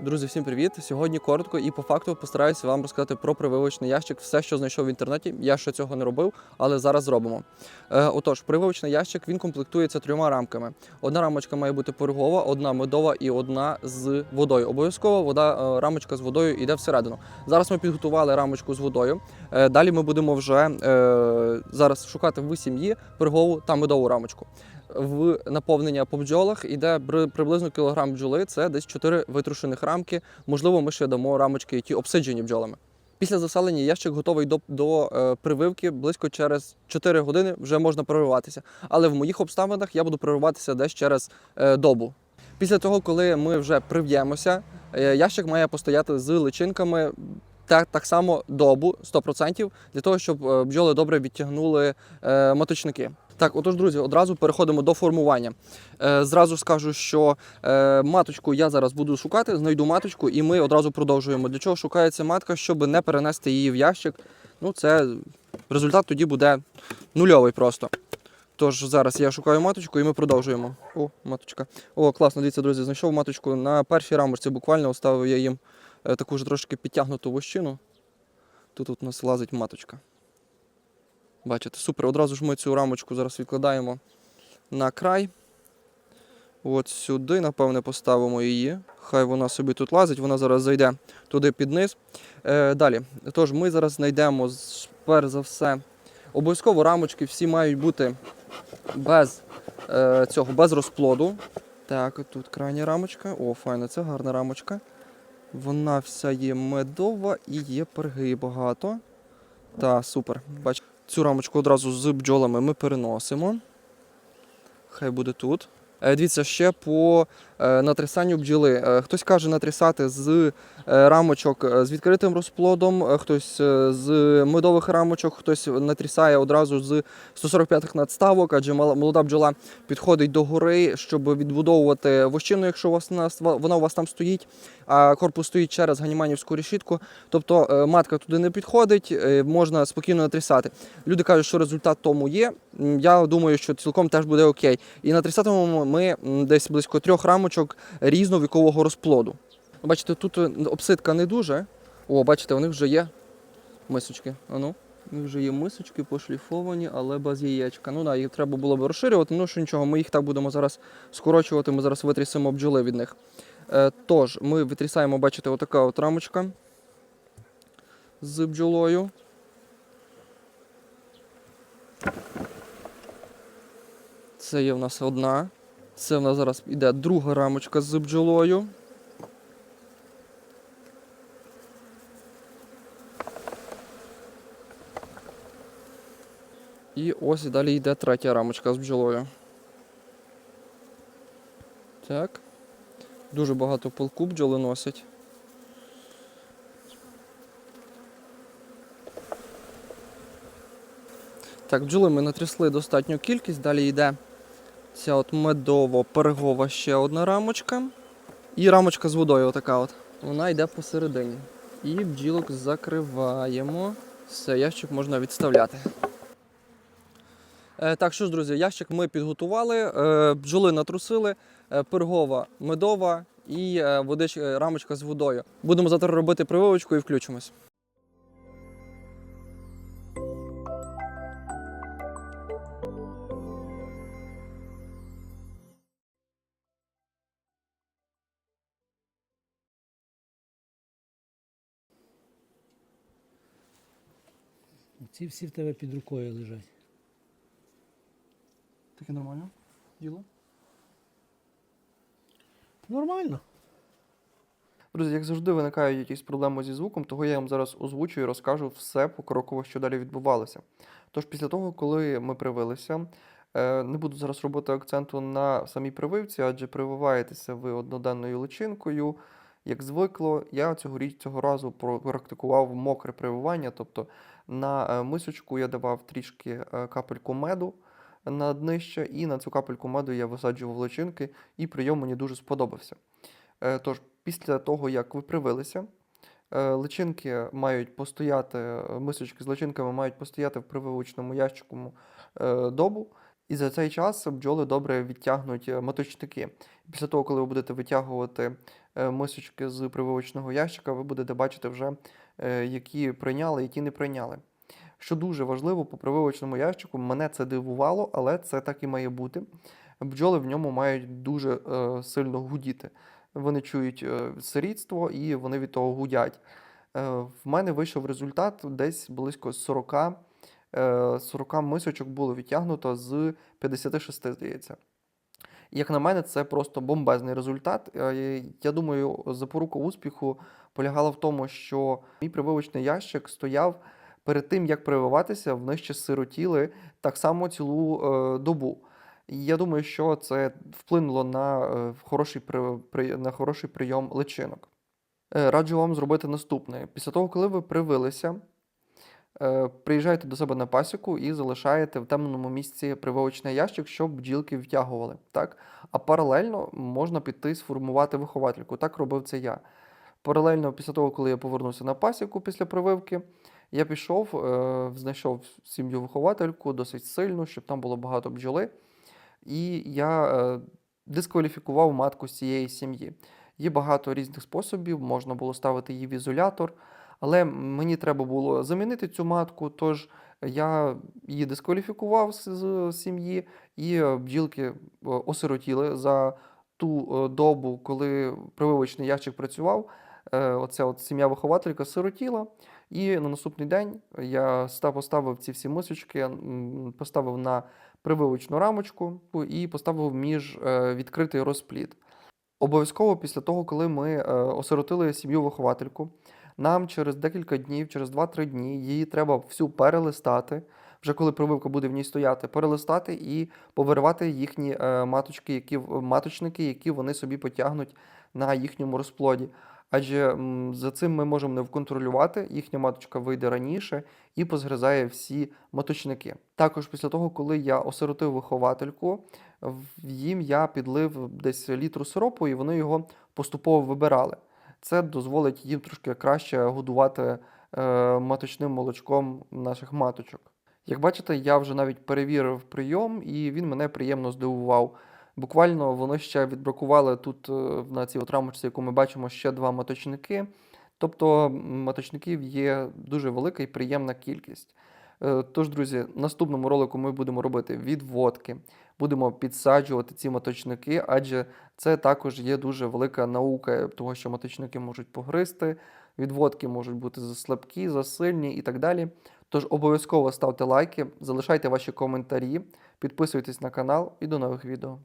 Друзі, всім привіт! Сьогодні коротко і по факту постараюся вам розказати про прививочний ящик, все, що знайшов в інтернеті. Я ще цього не робив, але зараз зробимо. Е, отож, прививочний ящик він комплектується трьома рамками. Одна рамочка має бути пирогова, одна медова і одна з водою. Обов'язково вода, е, рамочка з водою йде всередину. Зараз ми підготували рамочку з водою. Е, далі ми будемо вже е, зараз шукати в сім'ї пирогову та медову рамочку в наповнення по бджолах іде приблизно кілограм бджоли, це десь 4 витрушених рамки. Можливо, ми ще дамо рамочки, які обсиджені бджолами. Після заселення ящик готовий до, до е, прививки близько через 4 години вже можна прививатися. Але в моїх обставинах я буду прививатися десь через е, добу. Після того, коли ми вже прив'ємося, е, ящик має постояти з личинками так, так само добу 100%, для того, щоб е, бджоли добре відтягнули е, маточники. Так, отож, друзі, одразу переходимо до формування. Е, зразу скажу, що е, маточку я зараз буду шукати, знайду маточку, і ми одразу продовжуємо. Для чого шукається матка, щоб не перенести її в ящик. Ну, це результат тоді буде нульовий просто. Тож зараз я шукаю маточку і ми продовжуємо. О, маточка. О, класно, дивіться, друзі, знайшов маточку на першій рамочці. Буквально оставив я їм е, таку ж трошки підтягнуту вощину. Тут у нас лазить маточка. Бачите, супер. Одразу ж ми цю рамочку зараз відкладаємо на край. От сюди, напевне, поставимо її. Хай вона собі тут лазить, вона зараз зайде туди під низ. Е, далі. Тож ми зараз знайдемо перш за все. Обов'язково рамочки всі мають бути без е, цього, без розплоду. Так, тут крайня рамочка. О, файна, це гарна рамочка. Вона вся є медова і є перги багато. Та, супер. Бач, цю рамочку одразу з бджолами ми переносимо. Хай буде тут. Е, Дивіться, ще по натрясанню бджоли. Е, Хтось каже натрясати з е, рамочок е, з відкритим розплодом, е, хтось е, з медових рамочок, хтось натрясає одразу з 145-х надставок, адже молода бджола підходить до гори, щоб відбудовувати вощину, якщо у вас на- вона у вас там стоїть, а корпус стоїть через ганіманівську решітку. Тобто е, матка туди не підходить, е, можна спокійно натрясати. Люди кажуть, що результат тому є. Я думаю, що цілком теж буде окей. І на 30-му ми десь близько трьох рамочок різновікового розплоду. Бачите, тут е, обсидка не дуже. О, бачите, у них вже є мисочки. Ану. У них вже є мисочки пошліфовані, але без яєчка. Ну да, їх треба було б розширювати, ну що нічого, ми їх так будемо зараз скорочувати, ми зараз витрісимо бджоли від них. Е, тож, ми витрісаємо, бачите, отака от рамочка з бджолою. Це є в нас одна. Це в нас зараз іде друга рамочка з бджолою. І ось і далі йде третя рамочка з бджолою. Так. Дуже багато пилку бджоли носять. Так, бджоли ми натрясли достатню кількість. Далі йде ця от медово-пергова ще одна рамочка. І рамочка з водою отака от. Вона йде посередині. І бджілок закриваємо. Все, ящик можна відставляти. Е, так, що ж, друзі, ящик ми підготували, е, бджоли натрусили, е, пергова медова і водич, е, рамочка з водою. Будемо завтра робити прививочку і включимось. Ці всі в тебе під рукою лежать. Таке нормально? Діло? Нормально. Друзі, як завжди, виникають якісь проблеми зі звуком, того я вам зараз озвучу і розкажу все покроково, що далі відбувалося. Тож, після того, коли ми привилися, е, не буду зараз робити акценту на самій прививці, адже прививаєтеся ви одноденною личинкою. Як звикло, я цього річ цього разу практикував мокре прививання, тобто на е, мисочку я давав трішки е, капельку меду на днище, і на цю капельку меду я висаджував личинки, і прийом мені дуже сподобався. Е, Тож, після того, як ви привилися, личинки мають постояти, мисочки з личинками мають постояти в прививочному ящику добу. І за цей час бджоли добре відтягнуть е, маточники. Після того, коли ви будете витягувати е, мисочки з прививочного ящика, ви будете бачити вже, е, які прийняли, які не прийняли. Що дуже важливо по прививочному ящику, мене це дивувало, але це так і має бути. Бджоли в ньому мають дуже сильно гудіти. Вони чують сирітство і вони від того гудять. В мене вийшов результат десь близько 40, е, 40 мисочок було відтягнуто з 56, здається. Як на мене, це просто бомбезний результат. Е, Я думаю, запорука успіху полягала в тому, що мій прививочний ящик стояв перед тим, як прививатися, в них ще сиротіли так само цілу е, добу. І я думаю, що це вплинуло на, е, хороший, на хороший прийом личинок. Е, Раджу вам зробити наступне. Після того, коли ви привилися, е, приїжджаєте до себе на пасіку і залишаєте в темному місці прививочний ящик, щоб бджілки втягували. Так? А паралельно можна піти сформувати виховательку. Так робив це я. Паралельно, після того, коли я повернувся на пасіку після прививки, я пішов, е, знайшов сім'ю виховательку досить сильну, щоб там було багато бджоли. І я е, дискваліфікував матку з цієї сім'ї. Є багато різних способів, можна було ставити її в ізолятор, але мені треба було замінити цю матку, тож я її дискваліфікував з, сім'ї, і е, бджілки е, осиротіли за ту е, добу, коли прививочний ящик працював. Оця от сім'я-вихователька сиротіла. І на наступний день я став, поставив ці всі мисочки, поставив на прививочну рамочку і поставив між відкритий розплід. Обов'язково після того, коли ми осиротили сім'ю виховательку, нам через декілька днів, через 2-3 дні її треба всю перелистати, вже коли прививка буде в ній стояти, перелистати і повиривати їхні е, маточки, які, маточники, які вони собі потягнуть на їхньому розплоді. Адже за цим ми можемо не вконтролювати, їхня маточка вийде раніше і позгризає всі маточники. Також після того, коли я осиротив виховательку, їм я підлив десь літру сиропу, і вони його поступово вибирали. Це дозволить їм трошки краще годувати е, маточним молочком наших маточок. Як бачите, я вже навіть перевірив прийом, і він мене приємно здивував. Буквально вони ще відбракували тут е, на цій от рамочці, яку ми бачимо, ще два маточники. Тобто маточників є дуже велика і приємна кількість. Е, Тож, друзі, в наступному ролику ми будемо робити відводки, будемо підсаджувати ці моточники, адже це також є дуже велика наука, того що моточники можуть погризти, відводки можуть бути заслабкі, засильні і так далі. Тож обов'язково ставте лайки, залишайте ваші коментарі, підписуйтесь на канал і до нових відео.